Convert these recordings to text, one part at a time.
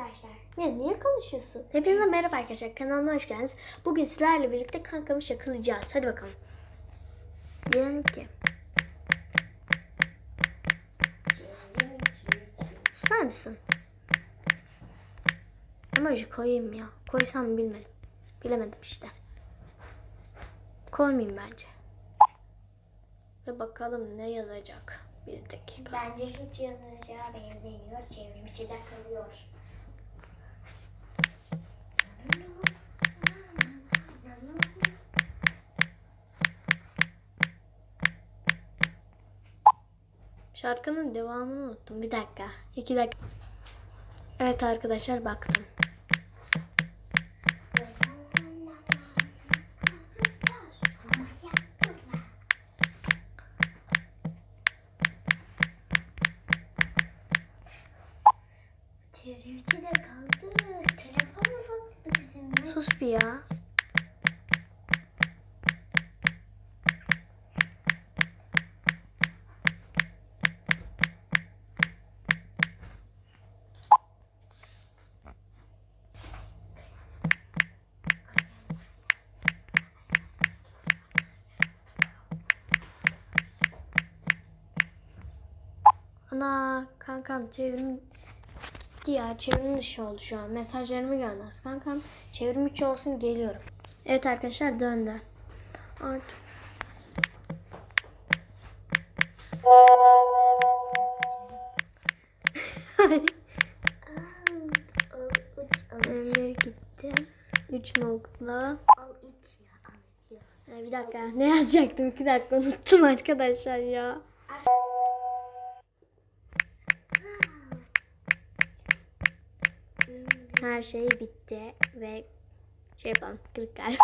arkadaşlar. Ya niye konuşuyorsun? Hepinize merhaba arkadaşlar. Kanalıma hoş geldiniz. Bugün sizlerle birlikte kankamı şakalayacağız. Hadi bakalım. Diyelim ki. Susar mısın? Emoji koyayım ya. Koysam bilmedim. Bilemedim işte. Koymayayım bence. Ve bakalım ne yazacak. Bir dakika. Bence hiç yazacağı benzemiyor. Çevrim içi de kalıyor. Şarkının devamını unuttum. Bir dakika. İki dakika. Evet arkadaşlar baktım. Çevrim içi de kaldı. Telefon mu fazladı bizim? Sus bir ya. Ana kankam çevrim gitti ya. Çevrim dışı oldu şu an. Mesajlarımı görmez. Kankam çevrim içi olsun geliyorum. Evet arkadaşlar döndü. Artık. Ömür gitti. 3 nokta. Al iç ya, al iç ya. Bir dakika. Ne yazacaktım? 2 dakika unuttum arkadaşlar ya. Her şey bitti ve şey yapalım. Kırık kalp.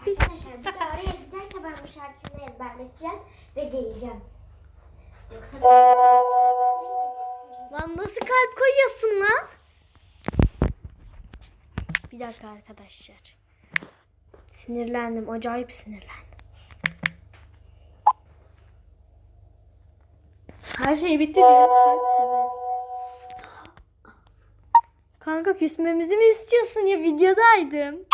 Arkadaşlar bir daha oraya giderse ben bu şarkıyı ezberleteceğim ve geleceğim. Yoksa Lan nasıl kalp koyuyorsun lan? Bir dakika arkadaşlar. Sinirlendim. Acayip sinirlendim. Her şey bitti diyorum. Kalp Kanka küsmemizi mi istiyorsun ya? Videodaydım.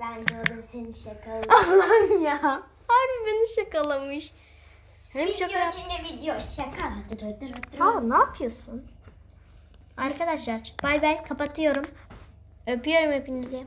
bence o da seni şakaladı. Allah'ım ya. Harbi beni şakalamış. Hem şaka Video yap- içinde video şaka. Aa, ne yapıyorsun? Arkadaşlar bay bay kapatıyorum. Öpüyorum hepinizi.